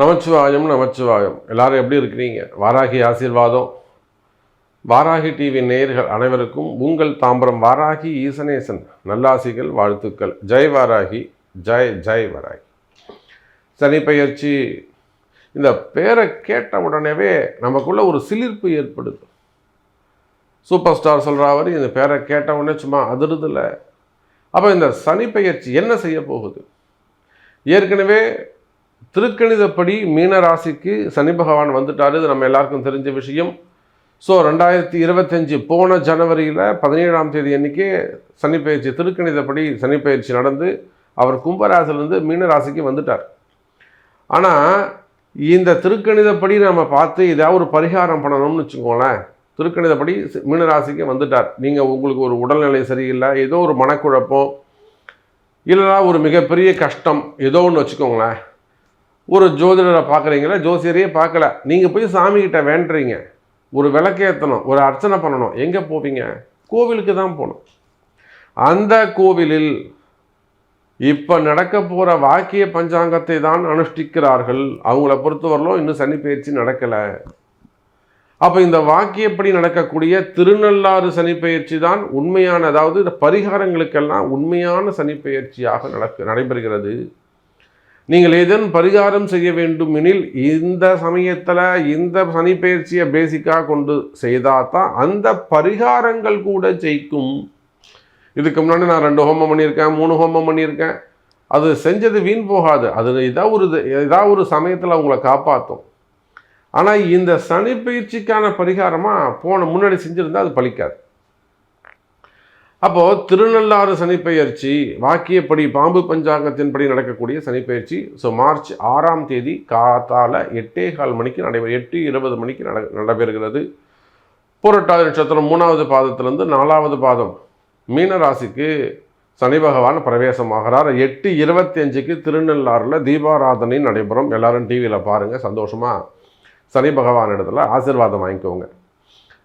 நமச்சிவாயம் நமச்சிவாயம். எல்லாரும் எப்படி இருக்கிறீங்க? வாராகி ஆசீர்வாதம். வாராகி டிவி நேயர்கள் அனைவருக்கும் உங்கள் தாம்பரம் வாராகி ஈசனேசன். நல்லாசிகள் வாழ்த்துக்கள். ஜெய் வாராகி ஜெய் ஜெய் வாராகி. சனி பயிற்சி இந்த பேரை கேட்ட உடனேவே நமக்குள்ள ஒரு சிலிர்ப்பு ஏற்படுது. சூப்பர் ஸ்டார் சொல்கிறவர் இந்த பேரை கேட்ட உடனே சும்மா அதிருதில்ல அப்போ இந்த சனி என்ன செய்ய போகுது? ஏற்கனவே திருக்கணிதப்படி மீன ராசிக்கு சனி பகவான் வந்துட்டார். இது நம்ம எல்லாருக்கும் தெரிஞ்ச விஷயம். ஸோ ரெண்டாயிரத்தி இருபத்தஞ்சு போன ஜனவரியில் பதினேழாம் தேதி அன்னைக்கு சனி பயிற்சி திருக்கணிதப்படி சனி பயிற்சி நடந்து அவர் கும்பராசிலேருந்து மீனராசிக்கு வந்துட்டார். ஆனால் இந்த திருக்கணிதப்படி நம்ம பார்த்து ஏதாவது ஒரு பரிகாரம் பண்ணணும்னு வச்சுக்கோங்களேன். திருக்கணிதப்படி மீனராசிக்கு வந்துட்டார். நீங்கள் உங்களுக்கு ஒரு உடல்நிலை சரியில்லை ஏதோ ஒரு மனக்குழப்பம் இல்லைனா ஒரு மிகப்பெரிய கஷ்டம் ஏதோ ஒன்று வச்சுக்கோங்களேன். ஒரு ஜோதிடரை பார்க்குறீங்களா? ஜோசியரையே பார்க்கல. நீங்கள் போய் சாமிக்கிட்ட வேண்டுறீங்க. ஒரு விளக்கேற்றணும் ஒரு அர்ச்சனை பண்ணணும். எங்கே போவீங்க? கோவிலுக்கு தான் போகணும். அந்த கோவிலில் இப்போ நடக்க போகிற வாக்கிய பஞ்சாங்கத்தை தான் அனுஷ்டிக்கிறார்கள். அவங்கள பொறுத்தவரையிலும் இன்னும் சனி பயிற்சி நடக்கலை. அப்போ இந்த வாக்கியப்படி நடக்கக்கூடிய? திருநள்ளாறு சனி பயிற்சி தான் உண்மையான அதாவது இந்த பரிகாரங்களுக்கெல்லாம் உண்மையான சனி பயிற்சியாக நடக்க நடைபெறுகிறது. நீங்கள் ஏதேனும் பரிகாரம் செய்ய வேண்டும் எனில் இந்த சமயத்தில் இந்த சனி பயிற்சியை பேசிக்காக கொண்டு செய்தால் தான் அந்த பரிகாரங்கள் கூட ஜெயிக்கும். இதுக்கு முன்னாடி நான் ரெண்டு ஹோமம் பண்ணியிருக்கேன் மூணு ஹோமம் பண்ணியிருக்கேன். அது செஞ்சது வீண் போகாது. அது ஏதாவது ஒரு இது- ஏதாவது ஒரு சமயத்தில் அவங்கள காப்பாற்றும் ஆனால் இந்த சனி பயிற்சிக்கான பரிகாரமாக போன முன்னாடி செஞ்சுருந்தா அது பழிக்காது அப்போது திருநள்ளாறு சனிப்பெயர்ச்சி வாக்கியப்படி பாம்பு பஞ்சாங்கத்தின்படி நடக்கக்கூடிய சனிப்பெயர்ச்சி. ஸோ மார்ச் ஆறாம் தேதி காத்தால எட்டே கால் மணிக்கு நடைபெறும் எட்டு இருபது மணிக்கு நட நடைபெறுகிறது. புரட்டாதி நட்சத்திரம் மூணாவது பாதத்திலிருந்து நாலாவது பாதம். மீனராசிக்கு சனி பகவான் பிரவேசமாகிறார். எட்டு இருபத்தி அஞ்சுக்கு திருநள்ளாறில் தீபாராதனை நடைபெறும். எல்லாரும் டிவியில் பாருங்கள் சந்தோஷமாக சனி பகவான் இடத்துல ஆசீர்வாதம் வாங்கிக்கோங்க.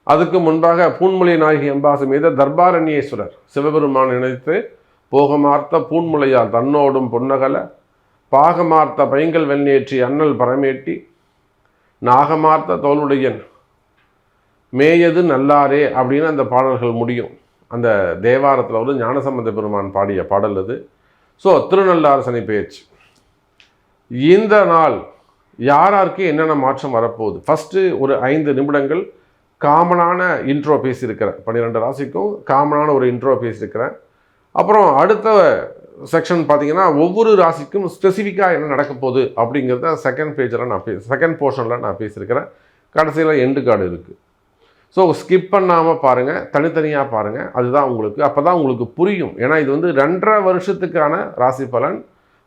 அதுக்கு முன்பாக பூன்மொழி நாயகி அம்பாசு மீது தர்பாரண்யேஸ்வரர் சிவபெருமான் நினைத்து போகமார்த்த பூன்முலையார் தன்னோடும் பொன்னகல பாகமார்த்த பைங்கல் வெண்ணேற்றி அண்ணல் பரமேட்டி நாகமார்த்த தோளுடையன் மேயது நல்லாரே அப்படின்னு அந்த பாடல்கள் முடியும். அந்த தேவாரத்தில் வந்து ஞானசம்பந்த பெருமான் பாடிய பாடல் அது. ஸோ திருநள்ளார் சனி பேச்சு. இந்த நாள் யாராருக்கு என்னென்ன மாற்றம் வரப்போகுது? ஃபஸ்ட்டு ஒரு ஐந்து நிமிடங்கள் காமனான இன்ட்ரோ பேசியிருக்கிறேன். பன்னிரெண்டு ராசிக்கும் காமனான ஒரு இன்ட்ரோ பேசியிருக்கிறேன். அப்புறம் அடுத்த செக்ஷன் பார்த்தீங்கன்னா ஒவ்வொரு ராசிக்கும் ஸ்பெசிஃபிக்காக என்ன நடக்க போகுது அப்படிங்கிறத செகண்ட் பேஜில் நான் பே செகண்ட் போர்ஷனில் நான் பேசியிருக்கிறேன். கடைசியில் எண்டு கார்டு இருக்குது ஸோ ஸ்கிப் பண்ணாமல் பாருங்கள் தனித்தனியாக பாருங்கள் அதுதான் உங்களுக்கு அப்போ தான் உங்களுக்கு புரியும். ஏன்னா இது வந்து ரெண்டரை வருஷத்துக்கான ராசி பலன்.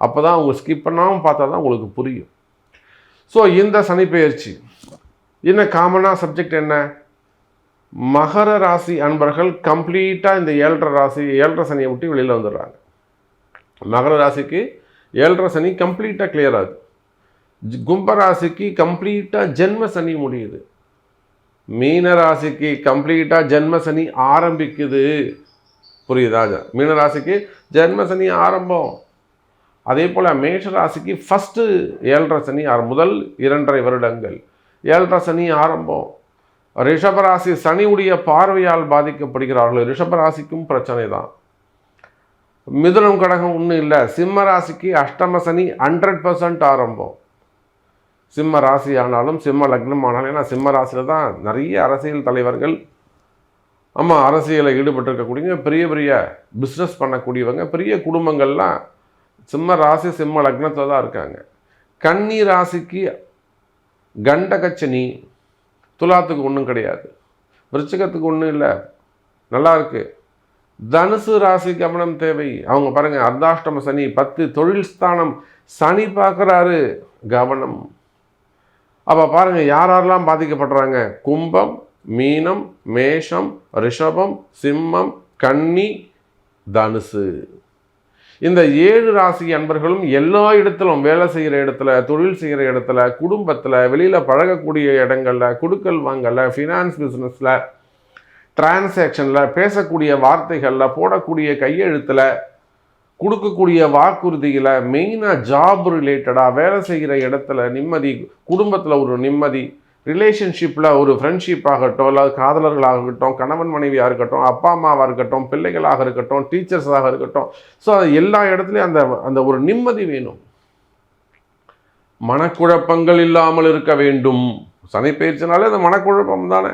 அப்போ தான் உங்களுக்கு ஸ்கிப் பண்ணாமல் பார்த்தா தான் உங்களுக்கு புரியும். ஸோ இந்த சனிப்பெயர்ச்சி. என்ன காமனாக சப்ஜெக்ட் என்ன? மகர ராசி அன்பர்கள் கம்ப்ளீட்டாக இந்த ஏழரை ராசி ஏழரை சனியை விட்டு வெளியில் வந்துடுறாங்க. மகர ராசிக்கு ஏழரை சனி கம்ப்ளீட்டாக கிளியர் ஆகுது. கும்பராசிக்கு கும்ப ராசிக்கு கம்ப்ளீட்டாக ஜென்ம சனி முடியுது. மீன ராசிக்கு கம்ப்ளீட்டாக ஜென்ம சனி ஆரம்பிக்குது. புரியுதா? மீன ராசிக்கு ஜென்ம சனி ஆரம்பம். அதே போல் மேஷ ராசிக்கு ஃபஸ்ட்டு ஏழரை சனி முதல் இரண்டரை வருடங்கள். ஏழரை சனி ஆரம்பம். ரிஷபராசி சனியுடைய பார்வையால் பாதிக்கப்படுகிறார்கள். ரிஷபராசிக்கும் பிரச்சனை தான். மிதுனம் கடகம் ஒன்றும் இல்லை. சிம்ம ராசிக்கு அஷ்டம சனி ஹண்ட்ரட் பர்சன்ட் ஆரம்பம். சிம்ம ராசி ஆனாலும் சிம்ம லக்னம் ஆனாலும் ஏன்னா சிம்ம ராசியில் தான் நிறைய அரசியல் தலைவர்கள் ஆமாம் அரசியலில் ஈடுபட்டிருக்கக்கூடியவங்க பெரிய பெரிய பிஸ்னஸ் பண்ணக்கூடியவங்க பெரிய குடும்பங்கள்லாம் சிம்ம ராசி சிம்ம லக்னத்தில் தான் இருக்காங்க. கன்னி ராசிக்கு கண்டகச்சனி துலாத்துக்கு ஒன்றும் கிடையாது. விருச்சிகத்துக்கு ஒன்றும் இல்லை. நல்லா இருக்குது தனுசு ராசி கவனம் தேவை. அவங்க பாருங்கள் அர்த்தாஷ்டம சனி பத்து தொழில் ஸ்தானம். சனி பார்க்குறாரு கவனம். அப்போ பாருங்கள் யார் யாரெல்லாம் பாதிக்கப்படுறாங்க? கும்பம் மீனம் மேஷம் ரிஷபம் சிம்மம் கன்னி தனுசு. இந்த ஏழு ராசி அன்பர்களும் எல்லா இடத்திலும் வேலை செய்கிற இடத்துல தொழில் செய்கிற இடத்துல குடும்பத்தில் வெளியில் பழகக்கூடிய இடங்களில் குடுக்கல் வாங்கல ஃபினான்ஸ் பிஸ்னஸில் டிரான்சாக்ஷனில் பேசக்கூடிய வார்த்தைகளில் போடக்கூடிய கையெழுத்தில் கொடுக்கக்கூடிய வாக்குறுதியில் மெயினாக ஜாப் ரிலேட்டடாக வேலை செய்கிற இடத்துல நிம்மதி குடும்பத்தில் ஒரு நிம்மதி ரிலேஷன்ஷிப்பில் ஒரு ஃப்ரெண்ட்ஷிப் ஆகட்டும் இல்லை காதலர்களாக இருக்கட்டும் கணவன் மனைவியாக இருக்கட்டும் அப்பா அம்மாவாக இருக்கட்டும் பிள்ளைகளாக இருக்கட்டும் டீச்சர்ஸாக இருக்கட்டும். ஸோ அது எல்லா இடத்துலையும் அந்த அந்த ஒரு நிம்மதி வேணும். மனக்குழப்பங்கள் இல்லாமல் இருக்க வேண்டும். சனி பயிற்சினாலே அந்த மனக்குழப்பம் தானே.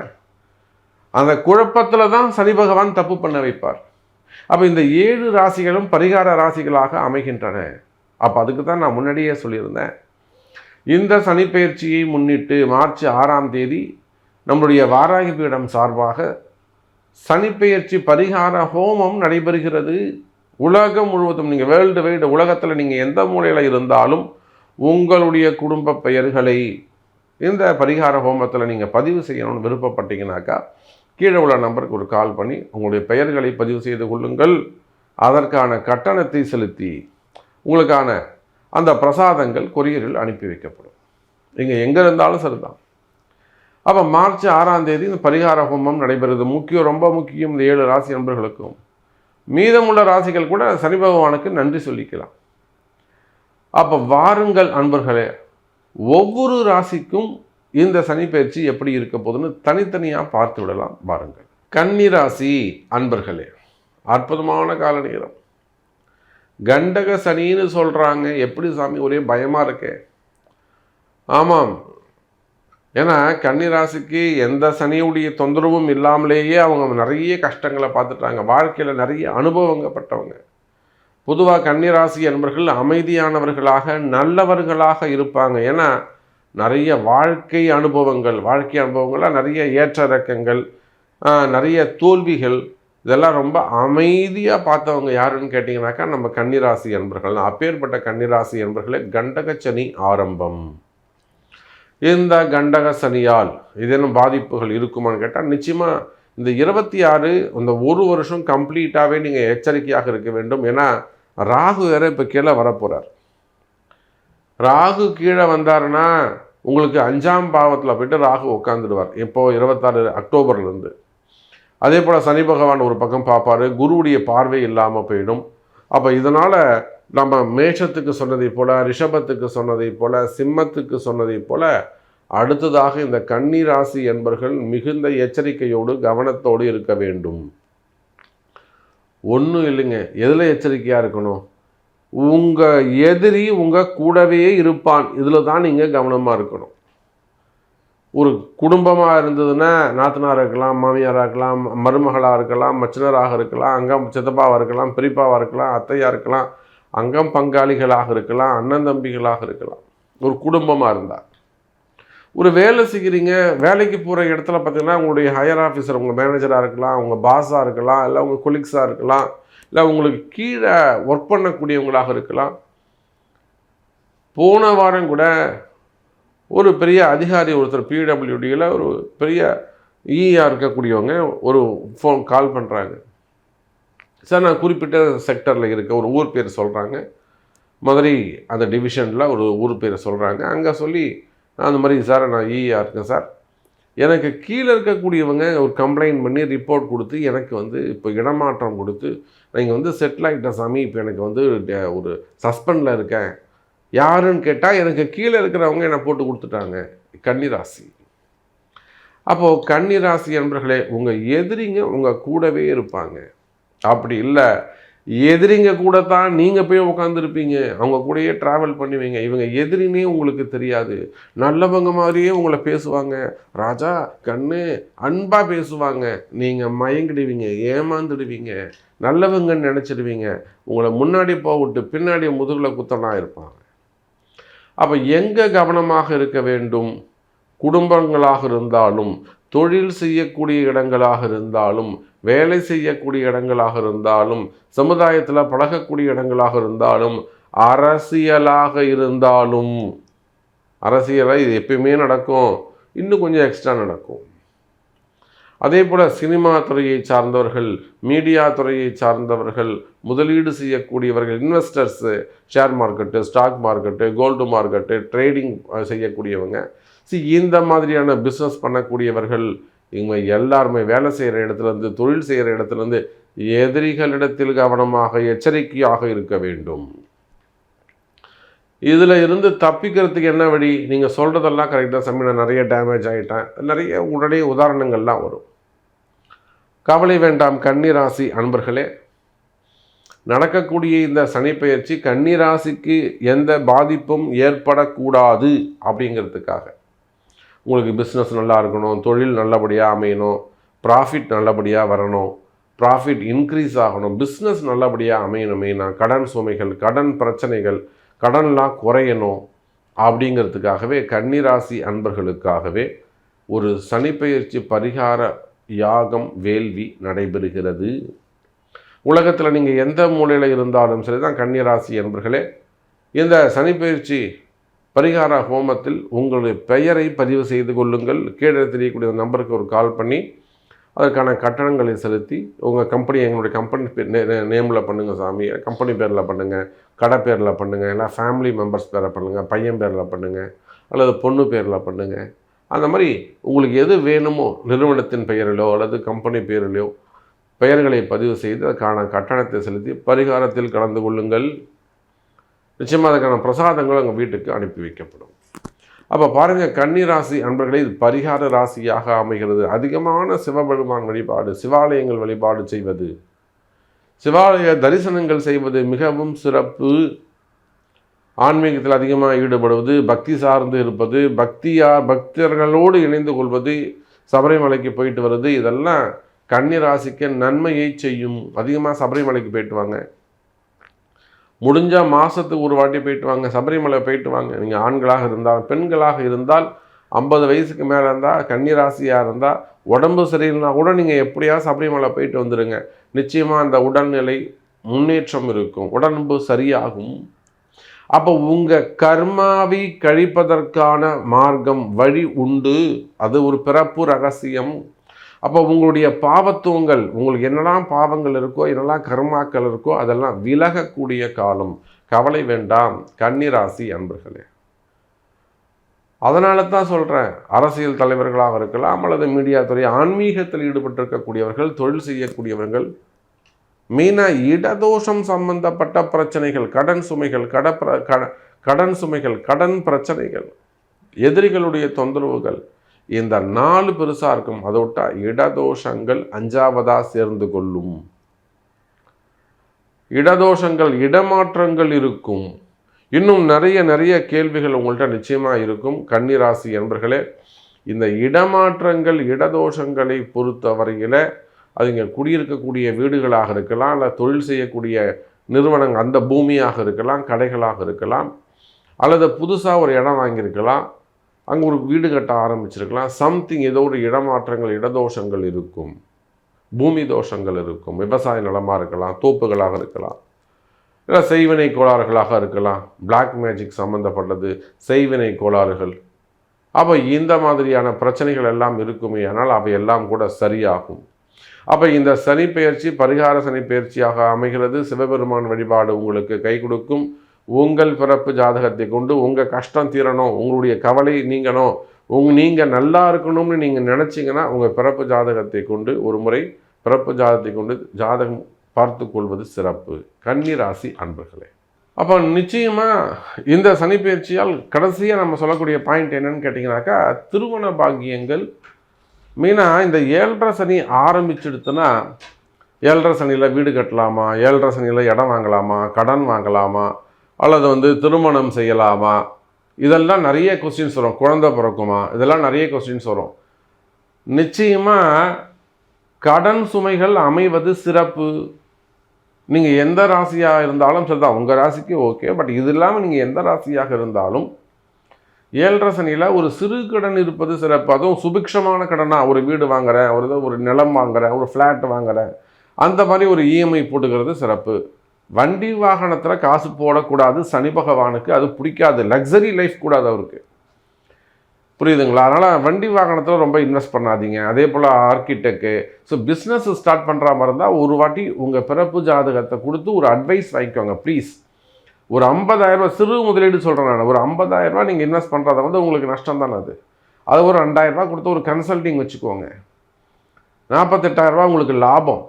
அந்த குழப்பத்தில் தான் சனி பகவான் தப்பு பண்ண வைப்பார். அப்போ இந்த ஏழு ராசிகளும் பரிகார ராசிகளாக அமைகின்றன. அப்போ அதுக்கு தான் நான் முன்னாடியே சொல்லியிருந்தேன். இந்த சனிப்பெயர்ச்சியை முன்னிட்டு மார்ச் ஆறாம் தேதி நம்முடைய வாராகி பீடம் சார்பாக சனிப்பெயர்ச்சி பரிகார ஹோமம் நடைபெறுகிறது. உலகம் முழுவதும் நீங்கள் வேர்ல்டு வைடு உலகத்தில் நீங்கள் எந்த மூலையில் இருந்தாலும் உங்களுடைய குடும்ப பெயர்களை இந்த பரிகார ஹோமத்தில் நீங்கள் பதிவு செய்யணும்னு விருப்பப்பட்டீங்கன்னாக்கா கீழே உள்ள நம்பருக்கு ஒரு கால் பண்ணி உங்களுடைய பெயர்களை பதிவு செய்து கொள்ளுங்கள். அதற்கான கட்டணத்தை செலுத்தி உங்களுக்கான அந்த பிரசாதங்கள் கொரியரில் அனுப்பி வைக்கப்படும். நீங்கள் எங்கே இருந்தாலும் சரிதான். அப்போ மார்ச் ஆறாம் தேதி இந்த பரிகார ஹோமம் நடைபெறுது. முக்கியம் ரொம்ப முக்கியம் இந்த ஏழு ராசி நண்பர்களுக்கும். மீதமுள்ள ராசிகள் கூட சனி பகவானுக்கு நன்றி சொல்லிக்கலாம். அப்போ வாருங்கள் அன்பர்களே. ஒவ்வொரு ராசிக்கும் இந்த சனி பயிற்சி எப்படி இருக்க போகுதுன்னு தனித்தனியாக பார்த்து விடலாம். பாருங்கள் கன்னிராசி அன்பர்களே. அற்புதமான கால நேரம் கண்டக சனின்னு சொல்கிறாங்க எப்படி சாமி? ஒரே பயமாக இருக்கே. ஆமாம். ஏன்னா கன்னிராசிக்கு எந்த சனியுடைய தொந்தரவும் இல்லாமலேயே அவங்க நிறைய கஷ்டங்களை பார்த்துட்டாங்க. வாழ்க்கையில் நிறைய அனுபவங்கப்பட்டவங்க பொதுவாக கன்னிராசி என்பர்கள் அமைதியானவர்களாக நல்லவர்களாக இருப்பாங்க. ஏன்னா நிறைய வாழ்க்கை அனுபவங்கள் வாழ்க்கை அனுபவங்களாக நிறைய ஏற்ற இறக்கங்கள் நிறைய தோல்விகள் இதெல்லாம் ரொம்ப அமைதியாக பார்த்தவங்க யாருன்னு கேட்டிங்கனாக்கா நம்ம கன்னிராசி என்பர்கள் அப்பேற்பட்ட கன்னிராசி என்பர்களே கண்டகச்சனி ஆரம்பம். இந்த கண்டக சனியால் இதேனும் பாதிப்புகள் இருக்குமான்னு கேட்டால் நிச்சயமாக இந்த இருபத்தி ஆறு இந்த ஒரு வருஷம் கம்ப்ளீட்டாகவே நீங்கள் எச்சரிக்கையாக இருக்க வேண்டும். ஏன்னா ராகு வேறு இப்போ கீழே வரப்போகிறார் ராகு கீழே வந்தாருன்னா உங்களுக்கு அஞ்சாம் பாவத்தில் போய்ட்டு ராகு உட்காந்துடுவார் இப்போது இருபத்தாறு அக்டோபர்லேருந்து அதே போல் சனி பகவான் ஒரு பக்கம் பார்ப்பார் குருவுடைய பார்வை இல்லாமல் போயிடும். அப்போ இதனால் நம்ம மேஷத்துக்கு சொன்னதை போல் ரிஷபத்துக்கு சொன்னதை போல் சிம்மத்துக்கு சொன்னதை போல் அடுத்ததாக இந்த கன்னி ராசி என்பர்கள் மிகுந்த எச்சரிக்கையோடு கவனத்தோடு இருக்க வேண்டும். ஒன்றும் இல்லைங்க. எதில் எச்சரிக்கையாக இருக்கணும்? உங்கள் எதிரி உங்கள் கூடவே இருப்பான். இதில் தான் நீங்கள் கவனமாக இருக்கணும். ஒரு குடும்பமாக இருந்ததுன்னா நாத்தனாராக இருக்கலாம் மாமியாராக இருக்கலாம் மருமகளாக இருக்கலாம் மச்சினராக இருக்கலாம் அங்கம் சித்தப்பாவாக இருக்கலாம் பெரியப்பாவாக இருக்கலாம் அத்தையாக இருக்கலாம் அங்கம் பங்காளிகளாக இருக்கலாம் அண்ணன் தம்பிகளாக இருக்கலாம். ஒரு குடும்பமாக இருந்தால் ஒரு வேலை செய்கிறீங்க வேலைக்கு போகிற இடத்துல பார்த்தீங்கன்னா உங்களுடைய ஹையர் ஆஃபீஸர் உங்கள் மேனேஜராக இருக்கலாம் உங்கள் பாஸாக இருக்கலாம் இல்லை உங்கள் கொலிக்ஸாக இருக்கலாம் இல்லை உங்களுக்கு கீழே ஒர்க் பண்ணக்கூடியவங்களாக இருக்கலாம். போன வாரம் கூட ஒரு பெரிய அதிகாரி ஒருத்தர் பிடபிள்யூடியில் ஒரு பெரிய இஆர் இருக்கக்கூடியவங்க ஒரு ஃபோன் கால் பண்ணுறாங்க சார் நான் குறிப்பிட்ட செக்டரில் இருக்க ஒரு ஊர் பேர் சொல்கிறாங்க மதுரை அந்த டிவிஷனில் ஒரு ஊர் பேரை சொல்கிறாங்க அங்கே சொல்லி நான் அந்த மாதிரி சார் நான் இஇஆர் இருக்கேன் சார். எனக்கு கீழே இருக்கக்கூடியவங்க ஒரு கம்ப்ளைண்ட் பண்ணி ரிப்போர்ட் கொடுத்து எனக்கு வந்து இப்போ இடமாற்றம் கொடுத்து நான் இங்கே வந்து செட்டில் ஆகிட்ட சாமி. இப்போ எனக்கு வந்து ஒரு சஸ்பெண்டில் இருக்கேன். யாருன்னு கேட்டால் எனக்கு கீழே இருக்கிறவங்க என்னை போட்டு கொடுத்துட்டாங்க. கன்னிராசி. அப்போது கன்னிராசி என்பர்களே உங்கள் எதிரிங்க உங்கள் கூடவே இருப்பாங்க. அப்படி இல்லை எதிரிங்க கூட தான் நீங்கள் போய் உட்காந்துருப்பீங்க அவங்க கூடயே ட்ராவல் பண்ணுவீங்க இவங்க எதிரினே உங்களுக்கு தெரியாது. நல்லவங்க மாதிரியே உங்களை பேசுவாங்க. ராஜா கண்ணு அன்பாக பேசுவாங்க. நீங்கள் மயங்கிடுவீங்க ஏமாந்துடுவீங்க. நல்லவங்கன்னு நினச்சிடுவீங்க. உங்களை முன்னாடி போகவிட்டு பின்னாடி முதுகில் குத்தலாம் இருப்பாங்க. அப்போ எங்கே கவனமாக இருக்க வேண்டும்? குடும்பங்களாக இருந்தாலும் தொழில் செய்யக்கூடிய இடங்களாக இருந்தாலும் வேலை செய்யக்கூடிய இடங்களாக இருந்தாலும் சமுதாயத்தில் பழகக்கூடிய இடங்களாக இருந்தாலும் அரசியலாக இருந்தாலும் அரசியலாக இது எப்பயுமே நடக்கும். இன்னும் கொஞ்சம் எக்ஸ்ட்ரா நடக்கும். அதே போல் சினிமா துறையை சார்ந்தவர்கள் மீடியா துறையை சார்ந்தவர்கள் முதலீடு செய்யக்கூடியவர்கள் investors share market stock market gold market trading செய்யக்கூடியவங்க. சி இந்த மாதிரியான பிஸ்னஸ் பண்ணக்கூடியவர்கள் இவங்க எல்லாருமே வேலை செய்கிற இடத்துலேருந்து தொழில் செய்கிற இடத்துலேருந்து எதிரிகளிடத்தில் கவனமாக எச்சரிக்கையாக இருக்க வேண்டும். இதில் இருந்து தப்பிக்கிறதுக்கு என்ன வழி? நீங்கள் சொல்கிறதெல்லாம் கரெக்டாக சமயம் நான் நிறைய டேமேஜ் ஆகிட்டேன் நிறைய உடனே உதாரணங்கள்லாம் வரும். கவலை வேண்டாம் கன்னிராசி அன்பர்களே. நடக்கக்கூடிய இந்த சனிப்பெயர்ச்சி கன்னிராசிக்கு எந்த பாதிப்பும் ஏற்படக்கூடாது அப்படிங்கிறதுக்காக. உங்களுக்கு பிஸ்னஸ் நல்லா இருக்கணும் தொழில் நல்லபடியாக அமையணும் ப்ராஃபிட் நல்லபடியாக வரணும் ப்ராஃபிட் இன்க்ரீஸ் ஆகணும் பிஸ்னஸ் நல்லபடியாக அமையணும் மெயினாக கடன் சுமைகள் கடன் பிரச்சனைகள் கடன்லாம் குறையணும் அப்படிங்கிறதுக்காகவே கன்னிராசி அன்பர்களுக்காகவே ஒரு சனிப்பெயர்ச்சி பரிகார யாகம் வேள்வி நடைபெறுகிறது. உலகத்தில் நீங்கள் எந்த மூலையில் இருந்தாலும் சரி தான் கன்னிராசி என்பர்களே இந்த சனிப்பயிற்சி பரிகார ஹோமத்தில் உங்களுடைய பெயரை பதிவு செய்து கொள்ளுங்கள். கீழே தெரியக்கூடிய நம்பருக்கு ஒரு கால் பண்ணி அதற்கான கட்டணங்களை செலுத்தி உங்கள் கம்பெனி எங்களுடைய கம்பெனி நேமில் பண்ணுங்கள் சாமி கம்பெனி பேரில் பண்ணுங்கள் கடை பேரில் பண்ணுங்கள் இல்லை ஃபேமிலி மெம்பர்ஸ் பேரில் பண்ணுங்கள் பையன் பேரில் பண்ணுங்கள் அல்லது பொண்ணு பேரில் பண்ணுங்கள் அந்த மாதிரி உங்களுக்கு எது வேணுமோ நிறுவனத்தின் பெயரிலோ அல்லது கம்பெனி பெயரிலோ பெயர்களை பதிவு செய்து அதுக்கான கட்டணத்தை செலுத்தி பரிகாரத்தில் கலந்து கொள்ளுங்கள். நிச்சயமாக அதுக்கான பிரசாதங்கள் உங்கள் வீட்டுக்கு அனுப்பி வைக்கப்படும். அப்போ பாருங்கள் கன்னி ராசி அன்பர்களே இது பரிகார ராசியாக அமைகிறது. அதிகமான சிவபெருமான் வழிபாடு சிவாலயங்கள் வழிபாடு செய்வது சிவாலய தரிசனங்கள் செய்வது மிகவும் சிறப்பு. ஆன்மீகத்தில் அதிகமாக ஈடுபடுவது பக்தி சார்ந்து இருப்பது பக்தியா பக்தர்களோடு இணைந்து கொள்வது சபரிமலைக்கு போயிட்டு வருது இதெல்லாம் கன்னி ராசிக்கு நன்மையை செய்யும். அதிகமாக சபரிமலைக்கு போயிட்டு வாங்க. முடிஞ்சால் மாதத்துக்கு ஒரு வாட்டி போயிட்டு வாங்க. சபரிமலை போயிட்டு வாங்க. நீங்கள் ஆண்களாக இருந்தால் பெண்களாக இருந்தால் ஐம்பது வயசுக்கு மேலே இருந்தால் கன்னிராசியாக இருந்தால் உடம்பு சரியில்லைனா கூட நீங்கள் எப்படியா சபரிமலை போயிட்டு வந்துடுங்க நிச்சயமாக அந்த உடல்நிலை முன்னேற்றம் இருக்கும். உடம்பு சரியாகும். அப்போ உங்கள் கர்மாவை கழிப்பதற்கான மார்க்கம் வழி உண்டு. அது ஒரு பிறப்பு ரகசியம். அப்போ உங்களுடைய பாவத்துவங்கள் உங்களுக்கு என்னெல்லாம் பாவங்கள் இருக்கோ என்னெல்லாம் கர்மாக்கள் இருக்கோ அதெல்லாம் விலகக்கூடிய காலம். கவலை வேண்டாம். கன்னிராசி அன்பர்களே. அதனால தான் சொல்கிறேன் அரசியல் தலைவர்களாக இருக்கலாம் அல்லது மீடியா துறை ஆன்மீகத்தில் ஈடுபட்டிருக்கக்கூடியவர்கள் தொழில் செய்யக்கூடியவர்கள் மெயினாக இடதோஷம் சம்பந்தப்பட்ட பிரச்சனைகள் கடன் சுமைகள் கடப்பிர கடன் சுமைகள் கடன் பிரச்சனைகள் எதிரிகளுடைய தொந்தரவுகள் இந்த நாலு பெருசாக இருக்கும். அதை விட்டால் இடதோஷங்கள் அஞ்சாவதாக சேர்ந்து கொள்ளும். இடதோஷங்கள் இடமாற்றங்கள் இருக்கும். இன்னும் நிறைய நிறைய கேள்விகள் உங்கள்கிட்ட நிச்சயமாக இருக்கும். கன்னிராசி என்பர்களே இந்த இடமாற்றங்கள் இடதோஷங்களை பொறுத்த வரையில் அதுங்க குடியிருக்கக்கூடிய வீடுகளாக இருக்கலாம் இல்லை தொழில் செய்யக்கூடிய நிறுவனங்கள் அந்த பூமியாக இருக்கலாம் கடைகளாக இருக்கலாம் அல்லது புதுசாக ஒரு இடம் வாங்கியிருக்கலாம் அங்கே ஒரு வீடு கட்ட ஆரம்பிச்சிருக்கலாம் சம்திங் ஏதோ ஒரு இடமாற்றங்கள் இடதோஷங்கள் இருக்கும் பூமி தோஷங்கள் இருக்கும் விவசாய நிலமாக இருக்கலாம் தோப்புகளாக இருக்கலாம் இல்லை செய்வினை கோளாறுகளாக இருக்கலாம் பிளாக் மேஜிக் சம்மந்தப்பட்டது செய்வினை கோளாறுகள். அப்போ இந்த மாதிரியான பிரச்சனைகள் எல்லாம் இருக்குமே ஆனால் அவை எல்லாம் கூட சரியாகும். அப்போ இந்த சனி பெயர்ச்சி பரிகார சனி பெயர்ச்சியாக அமைகிறது. சிவபெருமான் வழிபாடு உங்களுக்கு கை கொடுக்கும். உங்கள் பிறப்பு ஜாதகத்தை கொண்டு உங்கள் கஷ்டம் தீரணும் உங்களுடைய கவலை நீங்கணும் உங் நீங்கள் நல்லா இருக்கணும்னு நீங்கள் நினச்சிங்கன்னா உங்கள் பிறப்பு ஜாதகத்தை கொண்டு ஒரு முறை பிறப்பு ஜாதகத்தை கொண்டு ஜாதகம் பார்த்து கொள்வது சிறப்பு. கன்னிராசி அன்பர்களே. அப்போ நிச்சயமாக இந்த சனிப்பெயர்ச்சியால் கடைசியாக நம்ம சொல்லக்கூடிய பாயிண்ட் என்னன்னு கேட்டிங்கனாக்கா திருமண பாக்கியங்கள் மெயினாக இந்த ஏழரை சனி ஆரம்பிச்சிடுத்துன்னா ஏழரை சனியில் வீடு கட்டலாமா ஏழரை சனியில் இடம் வாங்கலாமா கடன் வாங்கலாமா அல்லது வந்து திருமணம் செய்யலாமா? இதெல்லாம் நிறைய கொஸ்டின்ஸ் வரும். குழந்த பிறக்குமா? இதெல்லாம் நிறைய கொஸ்டின்ஸ் வரும். நிச்சயமாக கடன் சுமைகள் அமைவது சிறப்பு. நீங்கள் எந்த ராசியாக இருந்தாலும் சரிதான். உங்கள் ராசிக்கு ஓகே பட் இது இல்லாமல் நீங்கள் எந்த ராசியாக இருந்தாலும் ஏழரை சனியில் ஒரு சிறு கடன் இருப்பது சிறப்பு. அதுவும் சுபிக்ஷமான கடனாக ஒரு வீடு வாங்குறேன் ஒரு ஒரு நிலம் வாங்குகிறேன் ஒரு ஃப்ளாட் வாங்குறேன். அந்த மாதிரி ஒரு இஎம்ஐ போட்டுக்கிறது சிறப்பு. வண்டி வாகனத்தில் காசு போடக்கூடாது. சனி பகவானுக்கு அது பிடிக்காது. லக்ஸரி லைஃப் கூடாது அவருக்கு. புரியுதுங்களா? அதனால் வண்டி வாகனத்தில் ரொம்ப இன்வெஸ்ட் பண்ணாதீங்க. அதே போல் ஆர்கிடெக்கு ஸோ பிஸ்னஸ் ஸ்டார்ட் பண்ணுற மாதிரி இருந்தால் ஒரு வாட்டி உங்கள் பிறப்பு ஜாதகத்தை கொடுத்து ஒரு அட்வைஸ் வாங்கிக்கோங்க ப்ளீஸ் ஒரு ஐம்பதாயிரரூபா சிறு முதலீடு சொல்கிறேன் நான். ஒரு ஐம்பதாயிரரூபா நீங்கள் இன்வெஸ்ட் பண்ணுறத வந்து உங்களுக்கு நஷ்டம் தானே அது? அது ஒரு ரெண்டாயிரரூபா கொடுத்து ஒரு கன்சல்டிங் வச்சுக்கோங்க. நாற்பத்தெட்டாயிரரூபா உங்களுக்கு லாபம்.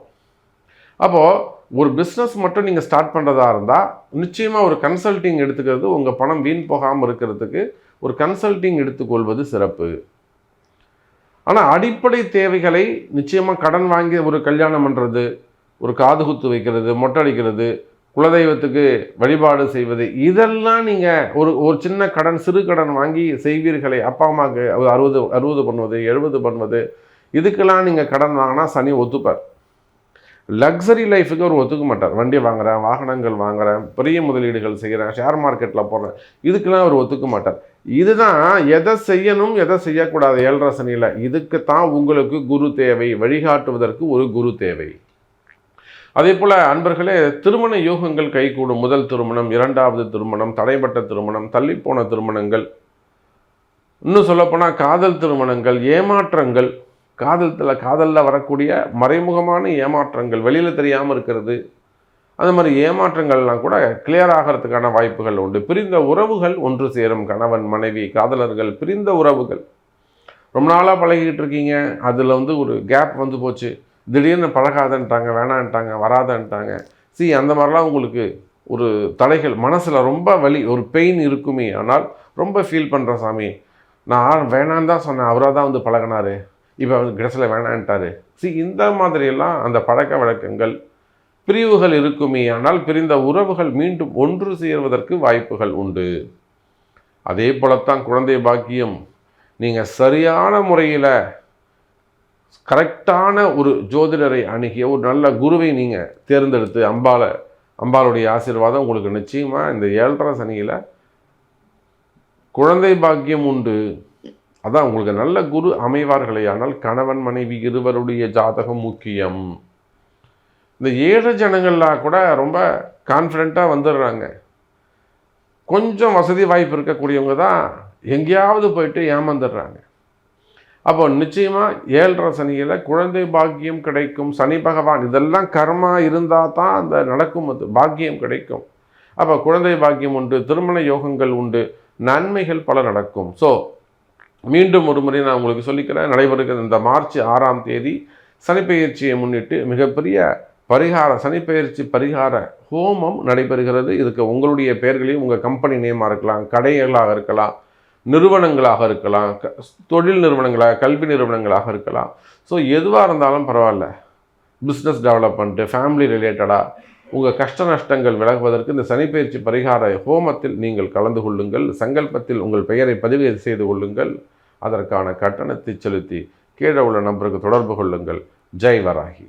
அப்போது ஒரு பிஸ்னஸ் மட்டும் நீங்கள் ஸ்டார்ட் பண்ணுறதா இருந்தால் நிச்சயமாக ஒரு கன்சல்ட்டிங் எடுத்துக்கிறது உங்கள் பணம் வீண் போகாமல் இருக்கிறதுக்கு ஒரு கன்சல்ட்டிங் எடுத்துக்கொள்வது சிறப்பு. ஆனால் அடிப்படை தேவைகளை நிச்சயமாக கடன் வாங்கி ஒரு கல்யாணம் பண்ணுறது ஒரு காது குத்து வைக்கிறது மொட்டை அடிக்கிறது குலதெய்வத்துக்கு வழிபாடு செய்வது இதெல்லாம் நீங்கள் ஒரு ஒரு சின்ன கடன் சிறு கடன் வாங்கி செய்வீர்களே அப்பா அம்மாவுக்கு அறுபது அறுபது பண்ணுவது எழுபது பண்ணுவது இதுக்கெல்லாம் நீங்கள் கடன் வாங்கினா சனி ஒத்துப்பார். லக்ஸரி லைஃபுக்கு அவர் ஒத்துக்க மாட்டார். வண்டி வாங்குகிறேன் வாகனங்கள் வாங்குறேன் பெரிய முதலீடுகள் செய்கிறேன் ஷேர் மார்க்கெட்டில் போடுறேன் இதுக்கெல்லாம் அவர் ஒத்துக்க மாட்டார். இதுதான் எதை செய்யணும் எதை செய்யக்கூடாது ஏழரை சனியில். இதுக்கு தான் உங்களுக்கு குரு தேவை வழிகாட்டுவதற்கு ஒரு குரு தேவை. அதே போல் அன்பர்களே திருமண யோகங்கள் கைகூடும். முதல் திருமணம் இரண்டாவது திருமணம் தடைப்பட்ட திருமணம் தள்ளிப்போன திருமணங்கள். இன்னும் சொல்லப்போனால் காதல் திருமணங்கள் ஏமாற்றங்கள். காதலத்தில் காதலில் வரக்கூடிய மறைமுகமான ஏமாற்றங்கள் வெளியில் தெரியாமல் இருக்கிறது. அந்த மாதிரி ஏமாற்றங்கள்லாம் கூட கிளியர் ஆகிறதுக்கான வாய்ப்புகள் உண்டு. பிரிந்த உறவுகள் ஒன்று சேரும் கணவன் மனைவி காதலர்கள் பிரிந்த உறவுகள். ரொம்ப நாளாக பழகிக்கிட்டு இருக்கீங்க. அதில் வந்து ஒரு கேப் வந்து போச்சு. திடீர்னு பழகாதன்ட்டாங்க வேணான்ட்டாங்க வராதன்ட்டாங்க. சி அந்த மாதிரிலாம் உங்களுக்கு ஒரு தடைகள் மனசில் ரொம்ப வலி ஒரு பெயின் இருக்குமே. ஆனால் ரொம்ப ஃபீல் பண்ணுறேன் சாமி. நான் வேணான்னு தான் சொன்னேன். அவராக தான் வந்து பழகினாரு. இப்போ அவர் கிடசில் வேணான்ட்டாரு. சி இந்த மாதிரியெல்லாம் அந்த பழக்க வழக்கங்கள் பிரிவுகள் இருக்குமே. ஆனால் பிரிந்த உறவுகள் மீண்டும் ஒன்று சேர்வதற்கு வாய்ப்புகள் உண்டு. அதே போலத்தான் குழந்தை பாக்கியம். நீங்கள் சரியான முறையில் கரெக்டான ஒரு ஜோதிடரை அணுகிய ஒரு நல்ல குருவை நீங்கள் தேர்ந்தெடுத்து அம்பால அம்பாளுடைய ஆசீர்வாதம் உங்களுக்கு நிச்சயமாக இந்த ஏழரை சனியில் குழந்தை பாக்கியம் உண்டு. அதான் உங்களுக்கு நல்ல குரு அமைவார்களே ஆனால் கணவன் மனைவி இருவருடைய ஜாதகம் முக்கியம். இந்த ஏழை ஜனங்கள்லாம் கூட ரொம்ப கான்ஃபிடெண்ட்டாக வந்துடுறாங்க கொஞ்சம் வசதி வாய்ப்பு இருக்கக்கூடியவங்க தான் எங்கேயாவது போயிட்டு ஏமாந்துடுறாங்க அப்போ நிச்சயமாக ஏழரை சனியில் குழந்தை பாக்கியம் கிடைக்கும். சனி பகவான் இதெல்லாம் கர்மா இருந்தால் தான் அந்த நடக்கும் அது பாக்கியம் கிடைக்கும். அப்போ குழந்தை பாக்கியம் உண்டு திருமண யோகங்கள் உண்டு நன்மைகள் பல நடக்கும். ஸோ மீண்டும் ஒரு முறை நான் உங்களுக்கு சொல்லிக்கிறேன் நடைபெறுகிற இந்த மார்ச் ஆறாம் தேதி சனிப்பெயர்ச்சியை முன்னிட்டு மிகப்பெரிய பரிகார சனிப்பெயர்ச்சி பரிகார ஹோமம் நடைபெறுகிறது. இதுக்கு உங்களுடைய பெயர்களையும் உங்கள் கம்பெனி நேமாக இருக்கலாம் கடைகளாக இருக்கலாம் நிறுவனங்களாக இருக்கலாம் தொழில் நிறுவனங்களாக கல்வி நிறுவனங்களாக இருக்கலாம். ஸோ எதுவாக இருந்தாலும் பரவாயில்ல. பிஸ்னஸ் டெவலப்மெண்ட்டு ஃபேமிலி ரிலேட்டடாக உங்கள் கஷ்ட நஷ்டங்கள் விலகுவதற்கு இந்த சனிப்பயிற்சி பரிகார ஹோமத்தில் நீங்கள் கலந்து கொள்ளுங்கள். சங்கல்பத்தில் உங்கள் பெயரை பதிவு செய்து கொள்ளுங்கள். அதற்கான கட்டணத்தை செலுத்தி கீழே உள்ள நம்பருக்கு தொடர்பு கொள்ளுங்கள். ஜெய் வராகி.